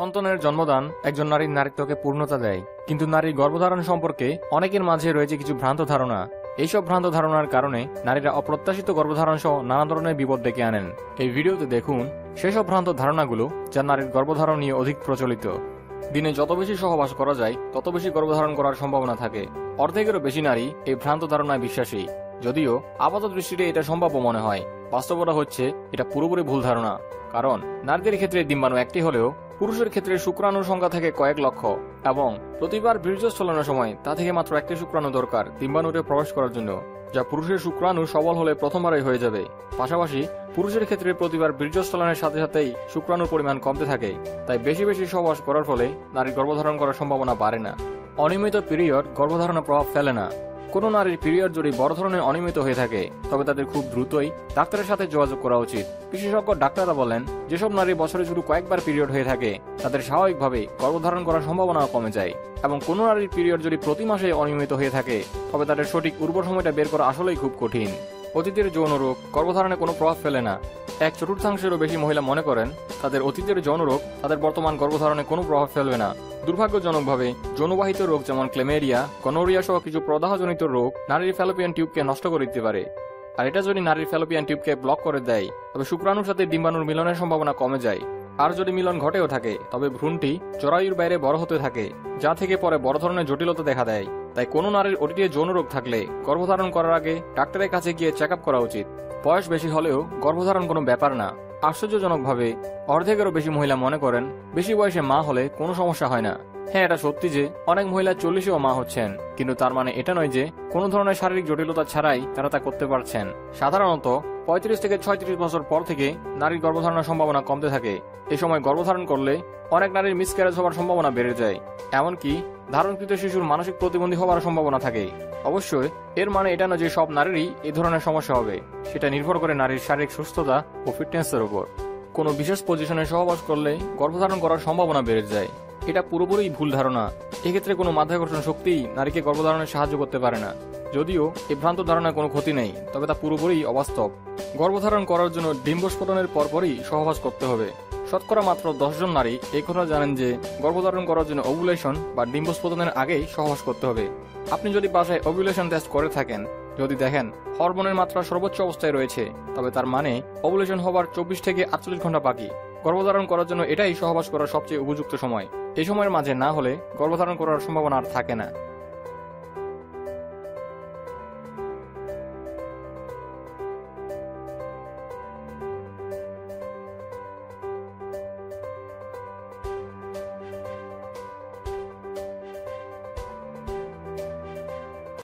সন্তানের জন্মদান একজন নারীর নারীত্বকে পূর্ণতা দেয়। কিন্তু নারীর গর্ভধারণ সম্পর্কে অনেকের মাঝে রয়েছে কিছু ভ্রান্ত ধারণা। এইসব ভ্রান্ত ধারণার কারণে নারীরা অপ্রত্যাশিত গর্ভধারণ সহ নানা ধরনের বিপদ ডেকে আনেন। এই ভিডিওতে দেখুন সেসব ভ্রান্ত ধারণাগুলো যা নারীর গর্ভধারণ নিয়ে অধিক প্রচলিত। দিনে যত বেশি সহবাস করা যায়, তত বেশি গর্ভধারণ করার সম্ভাবনা থাকে। অর্ধেকেরও বেশি নারী এই ভ্রান্ত ধারণায় বিশ্বাসী। যদিও আপাত দৃষ্টিতে এটা সম্ভাব্য মনে হয়। বাস্তবতা হচ্ছে এটা পুরোপুরি ভুল ধারণা। কারণ নারীদের ক্ষেত্রে ডিম্বাণু একটি হলেও পুরুষের ক্ষেত্রে শুক্রাণুর সংখ্যা থাকে কয়েক লক্ষ, এবং প্রতিবার বীর্যস্থলনের সময় তা থেকে মাত্র একটি শুক্রাণু দরকার ডিম্বাণুতে প্রবেশ করার জন্য, যা পুরুষের শুক্রাণু সবল হলে প্রথমবারই হয়ে যাবে। পাশাপাশি, পুরুষের ক্ষেত্রে প্রতিবার বীর্যস্থলনের সাথে সাথেই শুক্রাণুর পরিমাণ কমতে থাকে, তাই বেশি বেশি সহবাস করার ফলে নারীর গর্ভধারণ করার সম্ভাবনা বাড়ে না। অনিয়মিত পিরিয়ড গর্ভধারণে প্রভাব ফেলে না। কোনো নারীর পিরিয়ড যদি বড় ধরনের অনিয়মিত হয়ে থাকে, তবে তাদের খুব দ্রুতই ডাক্তারের সাথে যোগাযোগ করা উচিত। বিশেষজ্ঞ ডাক্তাররা বলেন, যেসব নারী বছরে শুধু কয়েকবার পিরিয়ড হয়ে থাকে, তাদের স্বাভাবিকভাবে গর্ভধারণ করার সম্ভাবনাও কমে যায়। এবং কোনো নারীর পিরিয়ড যদি প্রতি মাসে অনিয়মিত হয়ে থাকে, তবে তাদের সঠিক উর্বর সময়টা বের করা আসলেই খুব কঠিন। অতীতের যৌন রোগ গর্ভধারণে কোনো প্রভাব ফেলে না। এক চতুর্থাংশেরও বেশি মহিলা মনে করেন, তাদের অতীতের যৌন রোগ তাদের বর্তমান গর্ভধারণে কোনো প্রভাব ফেলবে না। দুর্ভাগ্যজনকভাবে, যৌনবাহিত রোগ যেমন ক্লেমেরিয়া কনোরিয়া সহ কিছু প্রদাহজনিত রোগ নারীর ফ্যালোপিয়ান টিউবকে নষ্ট করে দিতে পারে। আর এটা যদি নারীর ফ্যালোপিয়ান টিউবকে ব্লক করে দেয়, তবে শুক্রাণুর সাথে ডিম্বাণুর মিলনের সম্ভাবনা কমে যায়। আর যদি মিলন ঘটেও থাকে, তবে ভ্রূণটি জরায়ুর বাইরে বড় হতে থাকে, যা থেকে পরে বড় ধরনের জটিলতা দেখা দেয়। তাই কোনো নারীর অতীতে যৌন রোগ থাকলে গর্ভধারণ করার আগে ডাক্তারের কাছে গিয়ে চেক করা উচিত। বয়স বেশি হলেও গর্ভধারণ কোনো ব্যাপার না। আশ্চর্যজনকভাবে অর্ধেকেরও বেশি মহিলা মনে করেন, বেশি বয়সে মা হলে কোনো সমস্যা হয় না। হ্যাঁ এটা সত্যি যে অনেক মহিলা চল্লিশেও মা হচ্ছেন, কিন্তু তার মানে এটা নয় যে কোনো ধরনের শারীরিক জটিলতা ছাড়াই তারা তা করতে পারছেন। সাধারণত পঁয়ত্রিশ থেকে ছয়ত্রিশ বছর পর থেকে নারীর গর্ভধারণের সম্ভাবনা কমতে থাকে। এই সময় গর্ভধারণ করলে অনেক নারীর মিসক্যারেজ হওয়ার সম্ভাবনা বেড়ে যায়। এমনকি ধারণকৃত শিশুর মানসিক প্রতিবন্ধী হওয়ার সম্ভাবনা থাকে। অবশ্যই, এর মানে এটা না যে সব নারীরই এই ধরনের সমস্যা হবে। সেটা নির্ভর করে নারীর শারীরিক সুস্থতা ও ফিটনেসের উপর। কোনো বিশেষ পজিশনে সহবাস করলে গর্ভধারণ করার সম্ভাবনা বেড়ে যায়। এটা পুরোপুরি ভুল ধারণা। এক্ষেত্রে কোনো মাধ্যাকর্ষণ শক্তি নারীকে গর্ভধারণে সাহায্য করতে পারে না। যদিও এই ভ্রান্ত ধারণায় কোনো ক্ষতি নেই, তবে তা পুরোপুরি অবাস্তব। গর্ভধারণ করার জন্য ডিম্বস্ফোটনের পরপরই সহবাস করতে হবে। শতকরা মাত্র দশজন নারী এই কথা জানেন যে, গর্ভধারণ করার জন্য ওভুলেশন বা ডিম্বস্ফোটনের আগেই সহবাস করতে হবে। আপনি যদি বাসায় ওভুলেশন টেস্ট করে থাকেন, যদি দেখেন হরমোনের মাত্রা সর্বোচ্চ অবস্থায় রয়েছে, তবে তার মানে ওভুলেশন হবার চব্বিশ থেকে আটচল্লিশ ঘণ্টা বাকি। গর্ভধারণ করার জন্য এটাই সহবাস করার সবচেয়ে উপযুক্ত সময়। এই সময়ের মাঝে না হলে গর্ভধারণ করার সম্ভাবনা আর থাকে না।